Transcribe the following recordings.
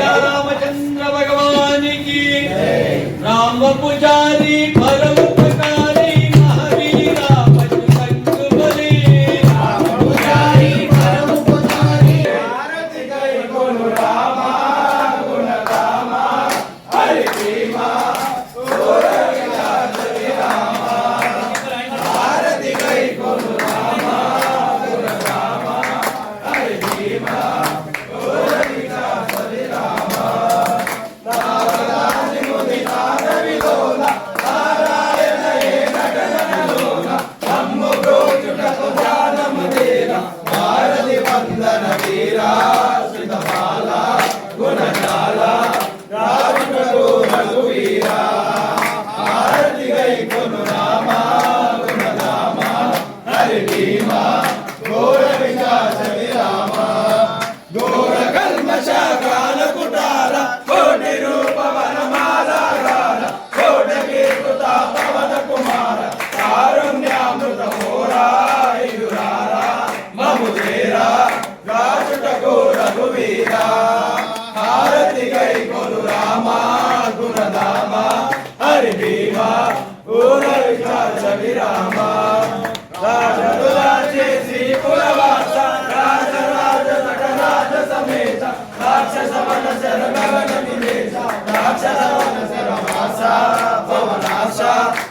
रामचंद्र भगवान की राम पुजारी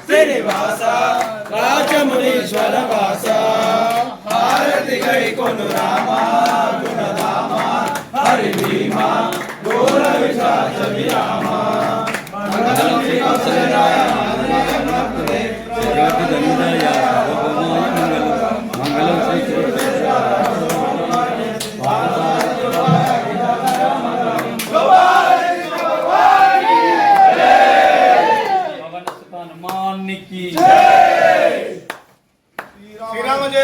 శ్రీనివాస రాజమునీశ్వర వాస హారతి గై కొను హనుమానికి శ్రీరామ జయ.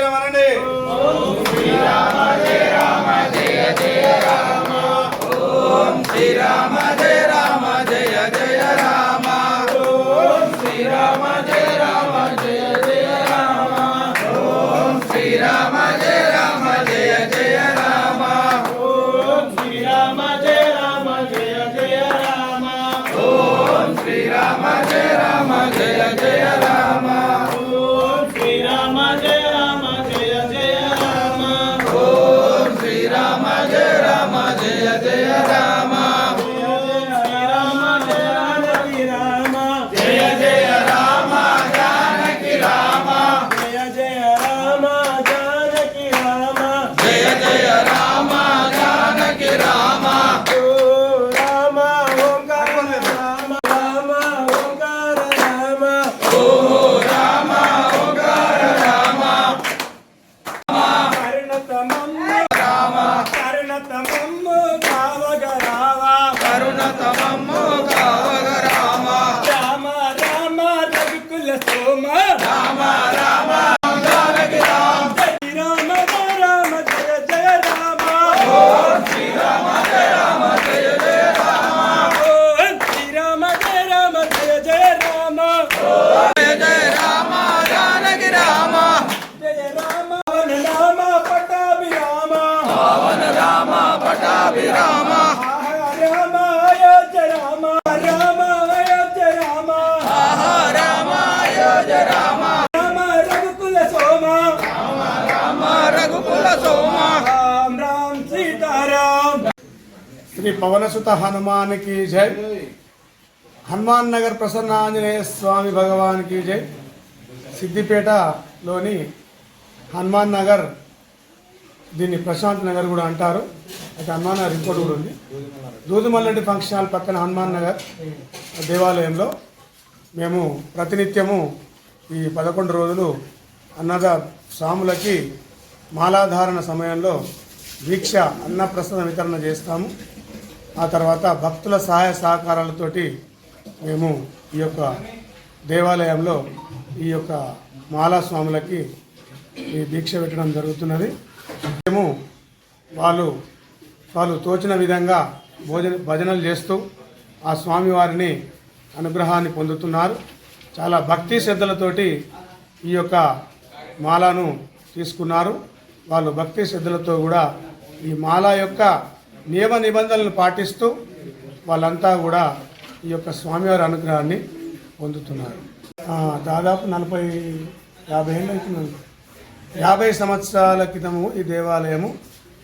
కుల సోమ. రామ రామ పటాభిరామ. శ్రీ పవనసుత హనుమానికి జై. హనుమాన్ నగర్ ప్రసన్న ఆంజనేయ స్వామి భగవానికి జై. సిద్దిపేటలోని హనుమాన్ నగర్ దీన్ని ప్రశాంత్ నగర్ కూడా అంటారు. అయితే హనుమాన్ నగర్ ఇంకోటి కూడా ఉంది. దూదుమల్లెడ్డి ఫంక్షన్ హాల్ పక్కన హనుమాన్ నగర్ దేవాలయంలో మేము ప్రతినిత్యము ఈ పదకొండు రోజులు అన్నద స్వాములకి మాలాధారణ సమయంలో దీక్ష అన్నప్రసన్న వితరణ చేస్తాము. ఆ తర్వాత భక్తుల సహాయ సహకారాలతోటి మేము ఈ యొక్క దేవాలయంలో ఈ యొక్క మాలాస్వాములకి ఈ దీక్ష పెట్టడం జరుగుతున్నది. మేము వాళ్ళు వాళ్ళు తోచిన విధంగా భోజన భజనలు చేస్తూ ఆ స్వామివారిని అనుగ్రహాన్ని పొందుతున్నారు. చాలా భక్తి శ్రద్ధలతోటి ఈ యొక్క మాలను తీసుకున్నారు. వాళ్ళు భక్తి శ్రద్ధలతో కూడా ఈ మాల యొక్క నియమ నిబంధనలను పాటిస్తూ వాళ్ళంతా కూడా ఈ యొక్క స్వామివారి అనుగ్రహాన్ని పొందుతున్నారు. దాదాపు నలభై యాభై ఏళ్ళు యాభై సంవత్సరాల క్రితము ఈ దేవాలయము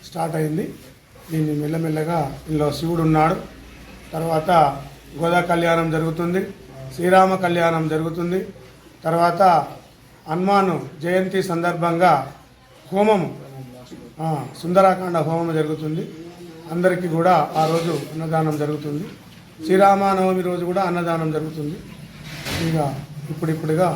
స్టార్ట్ అయింది. దీన్ని మెల్లమెల్లగా ఇందులో శివుడు ఉన్నాడు. తర్వాత గోదా కళ్యాణం జరుగుతుంది శ్రీరామ కళ్యాణం జరుగుతుంది. తర్వాత హనుమాను జయంతి సందర్భంగా హోమము సుందరాకాండ హోమం జరుగుతుంది. అందరికీ కూడా ఆ రోజు అన్నదానం జరుగుతుంది. శ్రీరామనవమి రోజు కూడా అన్నదానం జరుగుతుంది. ఇక ఇప్పుడిప్పుడుగా